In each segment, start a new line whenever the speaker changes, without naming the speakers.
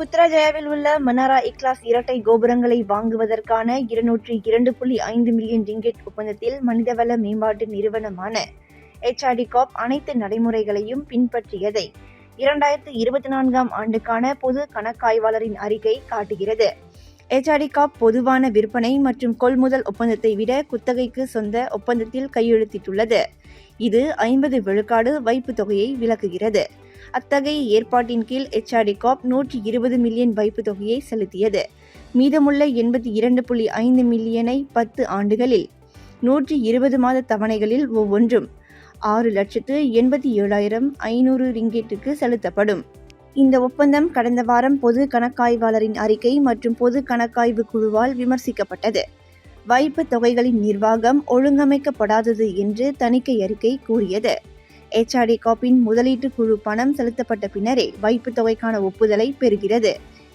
புத்ராஜயாவில் உள்ள மனாரா இக்லாஸ் இரட்டை கோபுரங்களை வாங்குவதற்கான இருநூற்றி இரண்டு புள்ளி ஐந்து மில்லியன் ரிங்கெட் ஒப்பந்தத்தில் மனிதவள மேம்பாட்டு நிறுவனமான எச்ஆர்டி காப் அனைத்து நடைமுறைகளையும் பின்பற்றியதை இரண்டாயிரத்து இருபத்தி நான்காம் ஆண்டுக்கான பொது கணக்காய்வாளரின் அறிக்கை காட்டுகிறது. எச்ஆர்டி காப் பொதுவான விற்பனை மற்றும் கொள்முதல் ஒப்பந்தத்தை விட குத்தகைக்கு சொந்த ஒப்பந்தத்தில் கையெழுத்திட்டுள்ளது. இது ஐம்பது விழுக்காடு வைப்பு தொகையை விலக்குகிறது அத்தகைய ஏற்பாட்டின் கீழ் எச்ஆர்டி காப் நூற்றி இருபது மில்லியன் வைப்பு தொகையை செலுத்தியது. மீதமுள்ள எண்பத்தி இரண்டு புள்ளி ஐந்து மில்லியனை பத்து ஆண்டுகளில் நூற்றி இருபது மாத தவணைகளில் ஒவ்வொன்றும் ஆறு லட்சத்து எண்பத்தி ஏழாயிரம் ஐநூறு ரிங்கெட்டுக்கு செலுத்தப்படும். இந்த ஒப்பந்தம் கடந்த வாரம் பொது கணக்காய்வாளரின் அறிக்கை மற்றும் பொது கணக்காய்வு குழுவால் விமர்சிக்கப்பட்டது. வைப்பு தொகைகளின் நிர்வாகம் ஒழுங்கமைக்கப்படாதது என்று தணிக்கை அறிக்கை கூறியது. எச்ஆர்டி காப்பின் முதலீட்டு குழு பணம் செலுத்தப்பட்ட பின்னரே வைப்பு தொகைக்கான ஒப்புதலை பெறுகிறது.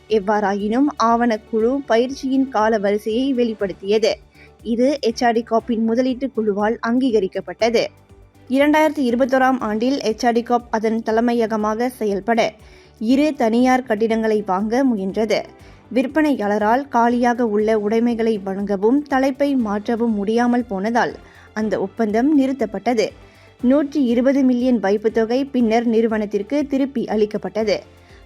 எவ்வாறாயினும் ஆவணக்குழு பயிற்சியின் கால வரிசையை வெளிப்படுத்தியது. இது எச்ஆர்டி காப்பின் முதலீட்டு குழுவால் அங்கீகரிக்கப்பட்டது. இரண்டாயிரத்தி இருபத்தோராம் ஆண்டில் எச்ஆர்டி காப் அதன் தலைமையகமாக செயல்பட இரு தனியார் கட்டிடங்களை வாங்க முயன்றது. விற்பனையாளரால் காலியாக உள்ள உடைமைகளை வழங்கவும் தலைப்பை மாற்றவும் முடியாமல் போனதால் அந்த ஒப்பந்தம் நிறுத்தப்பட்டது. நூற்றி இருபது மில்லியன் வைப்புத் தொகை பின்னர் நிறுவனத்திற்கு திருப்பி அளிக்கப்பட்டது.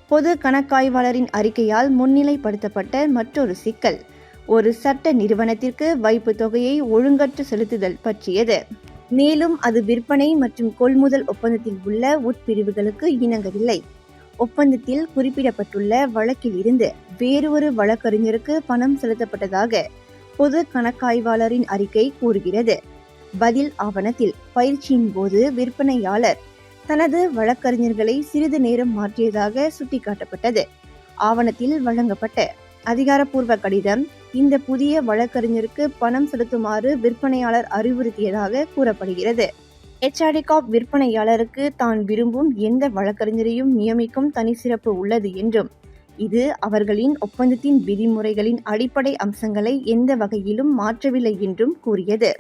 பொது கணக்காய்வாளரின் அறிக்கையால் முன்னிலைப்படுத்தப்பட்ட மற்றொரு சிக்கல் ஒரு சட்ட நிறுவனத்திற்கு வைப்பு தொகையை ஒழுங்கற்று செலுத்துதல் பற்றியது. மேலும் அது விற்பனை மற்றும் கொள்முதல் ஒப்பந்தத்தில் உள்ள உட்பிரிவுகளுக்கு இணங்கவில்லை. ஒப்பந்தத்தில் குறிப்பிடப்பட்டுள்ள வழக்கில் இருந்து வேறொரு வழக்கறிஞருக்கு பணம் செலுத்தப்பட்டதாக பொது கணக்காய்வாளரின் அறிக்கை கூறுகிறது. பதில் ஆவணத்தில் பயிற்சியின் போது விற்பனையாளர் தனது வழக்கறிஞர்களை சிறிது நேரம் மாற்றியதாக சுட்டிக்காட்டப்பட்டது. ஆவணத்தில் வழங்கப்பட்ட அதிகாரப்பூர்வ கடிதம் இந்த புதிய வழக்கறிஞருக்கு பணம் செலுத்துமாறு விற்பனையாளர் அறிவுறுத்தியதாக கூறப்படுகிறது. எச்ஆர்டிகாப் விற்பனையாளருக்கு தான் விரும்பும் எந்த வழக்கறிஞரையும் நியமிக்கும் தனி சிறப்பு உள்ளது என்றும் இது அவர்களின் ஒப்பந்தத்தின் விதிமுறைகளின் அடிப்படை அம்சங்களை எந்த வகையிலும் மாற்றவில்லை என்றும் கூறியது.